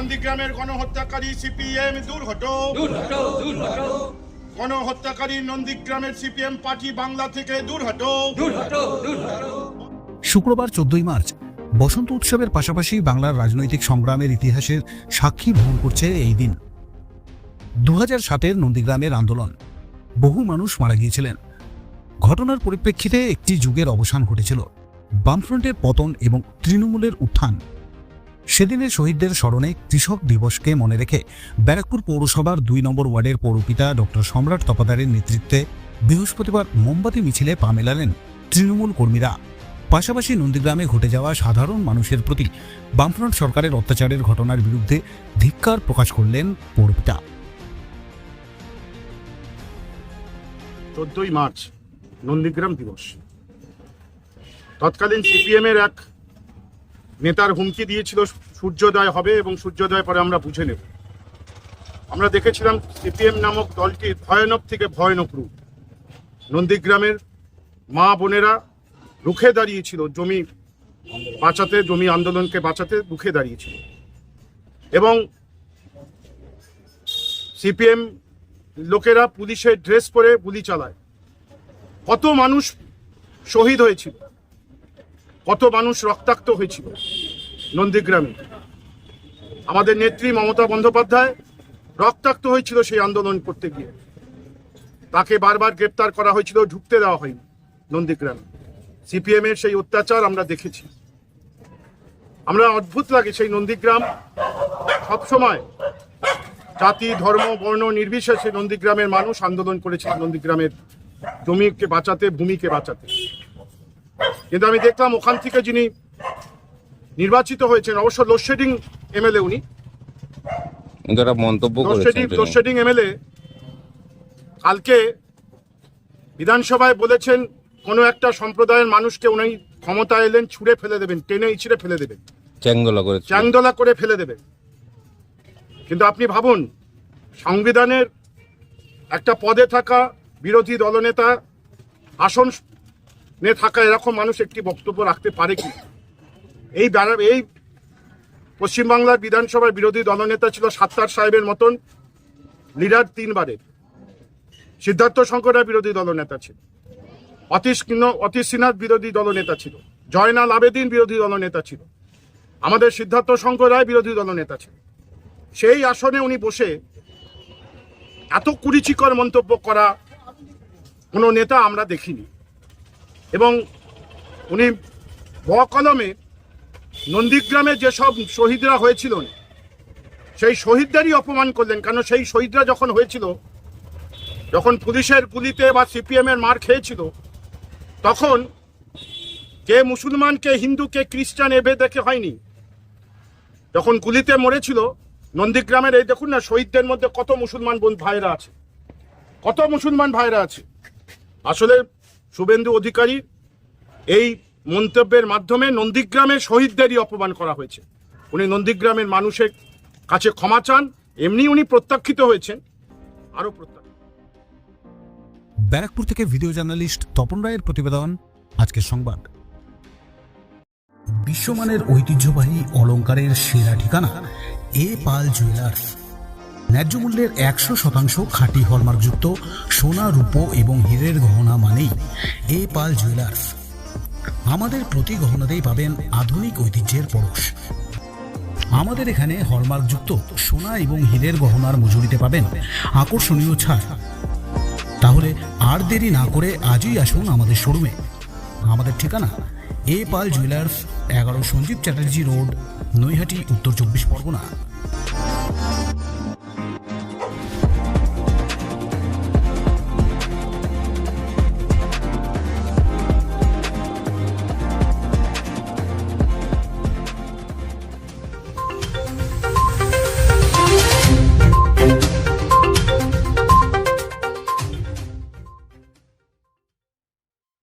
নন্দীগ্রামের গণহত্যাকারী সিপিএম দূর হটো গণহত্যাকারী নন্দীগ্রামের সিপিএম পার্টি বাংলা থেকে দূর দূর হটো শুক্রবার চোদ্দই মার্চ, বসন্ত উৎসবের পাশাপাশি বাংলার রাজনৈতিক সংগ্রামের ইতিহাসের সাক্ষী বহন করছে এই দিন। দু হাজার সাতের নন্দীগ্রামের আন্দোলন, বহু মানুষ মারা গিয়েছিলেন। ঘটনার পরিপ্রেক্ষিতে একটি যুগের অবসান ঘটেছিল। বামফ্রন্টের পতন এবং তৃণমূলের উত্থান। সেদিনের শহীদদের স্মরণে কৃষক দিবসকে মনে রেখে ব্যারাকপুর পৌরসভার দুই নম্বর ওয়ার্ডের পৌরপিতা ডক্টর সম্রাট তপাদারের নেতৃত্বে বৃহস্পতিবার মোমবাতি মিছিলে পা মেলালেন তৃণমূল কর্মীরা। পাশাপাশি নন্দীগ্রামে ঘটে যাওয়া সাধারণ মানুষের প্রতি বামফ্রন্ট সরকারের অত্যাচারের ঘটনার বিরুদ্ধে ধিক্কার প্রকাশ করলেন পৌরপিতা। চোদ্দই মার্চ, নন্দীগ্রাম দিবস। তৎকালীন সিপিএম এর এক নেতার হুমকি দিয়েছিল সূর্যোদয় হবে এবং সূর্যোদয় পরে আমরা বুঝে নেব। আমরা দেখেছিলাম সিপিএম নামক দলটি ভয়ানক থেকে ভয়ানক রূপ। নন্দীগ্রামের মা বোনেরা রুখে দাঁড়িয়েছিল জমি বাঁচাতে, জমি আন্দোলনকে বাঁচাতে রুখে দাঁড়িয়েছিল। এবং সিপিএম লোকেরা পুলিশের ড্রেস পরে গুলি চালায়। কত মানুষ শহীদ হয়েছিল, কত মানুষ রক্তাক্ত হয়েছিল। নন্দীগ্রামে। আমাদের নেত্রী মমতা বন্দ্যোপাধ্যায় রক্তাক্ত হয়েছিল সেই আন্দোলন করতে গিয়ে। তাকে বারবার গ্রেপ্তার করা হয়েছিল, ঢুকতে দেওয়া হয়নি নন্দীগ্রামে। সিপিএম এর সেই অত্যাচার আমরা দেখেছি। আমরা অদ্ভুত লাগে সেই নন্দীগ্রাম। সবসময় জাতি, ধর্ম, বর্ণ নির্বিশেষে নন্দীগ্রামের মানুষ আন্দোলন করেছিল নন্দীগ্রামের জমিকে বাঁচাতে, ভূমিকে বাঁচাতে। কিন্তু আমি দেখলাম ওখান থেকে যিনি নির্বাচিত হয়েছেন। অবশ্য লোডশেডিং এমএলএ উনি। মন্তব্য করেছেন লোডশেডিং এমএলএ কালকে বিধানসভায় বলেছেন কোনো একটা সম্প্রদায়ের মানুষকে উনি ক্ষমতা এলেন ছুঁড়ে ফেলে দেবেন টেনে ইছিড়ে ফেলে দেবেন। চ্যাংদোলা করেছেন চ্যাংদোলা করে ফেলে দেবে কিন্তু আপনি ভাবুন সংবিধানের একটা পদে থাকা বিরোধী দলনেতা আসন নে থাকা এরকম মানুষ একটি বক্তব্য রাখতে পারে কি? এই এই পশ্চিমবাংলার বিধানসভার বিরোধী দলনেতা ছিল সাত্তার সাহেবের মতন লিডার তিনবারের। সিদ্ধার্থ শঙ্করের বিরোধী দলনেতা ছিল। অতীশ অতীশ সিনহার বিরোধী দলনেতা ছিল। জয়নাল আবেদিন বিরোধী দলনেতা ছিল। আমাদের সিদ্ধার্থ শঙ্কর রায় বিরোধী দলনেতা ছিল। সেই আসনে উনি বসে এত কুরুচিকর মন্তব্য করা কোনো নেতা আমরা দেখিনি। এবং উনি কলমে নন্দীগ্রামে যেসব শহীদরা হয়েছিলেন সেই শহীদদেরই অপমান করলেন, কেন সেই শহীদরা যখন হয়েছিল, যখন পুলিশের গুলিতে বা সিপিএম এর মার খেয়েছিল, তখন কে মুসলমান কে হিন্দু কে খ্রিস্টান এবে দেখে হয়নি, যখন গুলিতে মরেছিল, নন্দীগ্রামের এই দেখুন না, শহীদদের মধ্যে কত মুসলমান বোন ভাইরা আছে, কত মুসলমান ভাইরা আছে। আসলে শুভেন্দু অধিকারী এই মন্তব্যের মাধ্যমে নন্দীগ্রামের শহীদদেরই অপমান করা হয়েছে। উনি নন্দীগ্রামের মানুষের কাছে ক্ষমা চান, এমনি উনি প্রত্যাখ্যিত হয়েছেন, আরও ব্যারাকপুর থেকে ভিডিও জার্নালিস্ট তপন রায়ের প্রতিবেদন, আজকের সংবাদ। বিশ্বমানের ঐতিহ্যবাহী অলংকারের সেরা ঠিকানা, এ পাল জুয়েলার্স। ন্যায্য মূল্যের একশো শতাংশ খাঁটি হলমার্কযুক্ত সোনা, রূপো এবং হীরের গহনা মানেই এ পাল জুয়েলার্স। আমাদের প্রতি গহনাতেই পাবেন আধুনিক ঐতিহ্যের পরশ। আমাদের এখানে হলমার্কযুক্ত সোনা এবং হীরের গহনার মজুরিতে পাবেন আকর্ষণীয় ছাড়। তাহলে আর দেরি না করে আজই আসুন আমাদের শোরুমে। আমাদের ঠিকানা, এ পাল জুয়েলার্স, এগারো সঞ্জীব চ্যাটার্জি রোড, নৈহাটি, উত্তর চব্বিশ পরগনা।